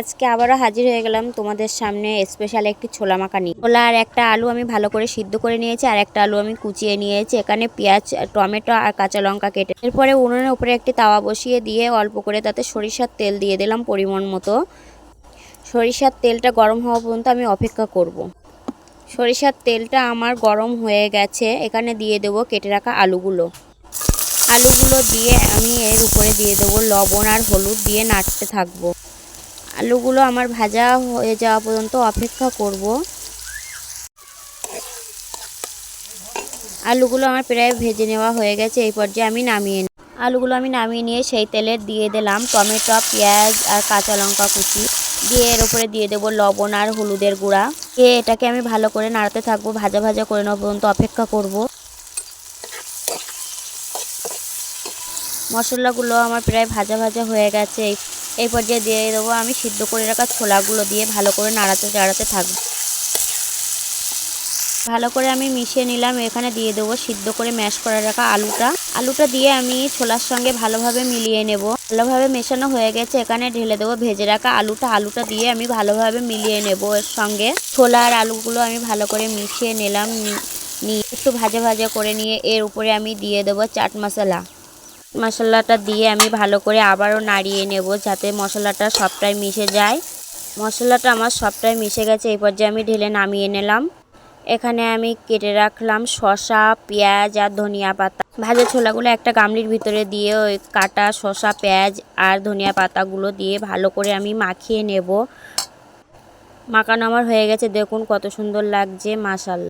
আজকে আবারও হাজির হয়ে গেলাম তোমাদের সামনে স্পেশাল একটি ছোলা মাখা নিয়ে ছোলা আর একটা আলু আমি ভালো করে সিদ্ধ করে নিয়েছি আর একটা আলু আমি কুচিয়ে নিয়েছি। এখানে পেঁয়াজ, টমেটো আর কাঁচা লঙ্কা কেটে এরপরে উনুনের উপরে একটি তাওয়া বসিয়ে দিয়ে অল্প করে তাতে সরিষার তেল দিয়ে দিলাম পরিমাণ মতো। সরিষার তেলটা গরম হওয়া পর্যন্ত আমি অপেক্ষা করব। সরিষার তেলটা আমার গরম হয়ে গেছে। এখানে দিয়ে দেবো কেটে রাখা আলুগুলো। আলুগুলো দিয়ে আমি এর উপরে দিয়ে দেবো লবণ আর হলুদ দিয়ে নাড়তে থাকব। আলুগুলো আমার ভাজা হয়ে যাওয়া পর্যন্ত অপেক্ষা করব। আলুগুলো আমার প্রায় ভেজে নেওয়া হয়ে গেছে, এই পর্যায়ে আমি নামিয়ে নিই আলুগুলো আমি নামিয়ে নিয়ে সেই তেলে দিয়ে দিলাম টমেটো, পেঁয়াজ আর কাঁচা লঙ্কা কুচি। দিয়ে এর উপরে দিয়ে দেবো লবণ আর হলুদের গুঁড়া। দিয়ে এটাকে আমি ভালো করে নাড়াতে থাকব, ভাজা ভাজা করে নেওয়া পর্যন্ত অপেক্ষা করব। মশলাগুলো আমার প্রায় ভাজা ভাজা হয়ে গেছে এই পর্যায়ে দিয়ে দেবো আমি সিদ্ধ করে রাখা ছোলাগুলো দিয়ে ভালো করে নাড়াতে চাড়াতে থাকব ভালো করে আমি মিশিয়ে নিলাম। এখানে দিয়ে দেবো সিদ্ধ করে ম্যাশ করে রাখা আলুটা। আলুটা দিয়ে আমি ছোলার সঙ্গে ভালোভাবে মিলিয়ে নেব। ভালোভাবে মেশানো হয়ে গেছে। এখানে ঢেলে দেবো ভেজে রাখা আলুটা। আলুটা দিয়ে আমি ভালোভাবে মিলিয়ে নেব এর সঙ্গে। ছোলা আর আলুগুলো আমি ভালো করে মিশিয়ে নিলাম। নিয়ে একটু ভাজা ভাজা করে নিয়ে এর উপরে আমি দিয়ে দেবো চাট মশলা। মশলাটা দিয়ে আমি ভালো করে আবারও নাড়িয়ে নেব যাতে মশলাটা সবটাই মিশে যায়। মশলাটা আমার সবটাই মিশে গেছে, এই পর্যায়ে আমি ঢেলে নামিয়ে নিলাম। এখানে আমি কেটে রাখলাম শসা, পেঁয়াজ আর ধনিয়া পাতা। ভাজা ছোলাগুলো একটা গামলির ভিতরে দিয়ে ওই কাটা শসা, পেঁয়াজ আর ধনিয়া পাতাগুলো দিয়ে ভালো করে আমি মাখিয়ে নেব। মাখানো আমার হয়ে গেছে, দেখুন কত সুন্দর লাগছে মাসাল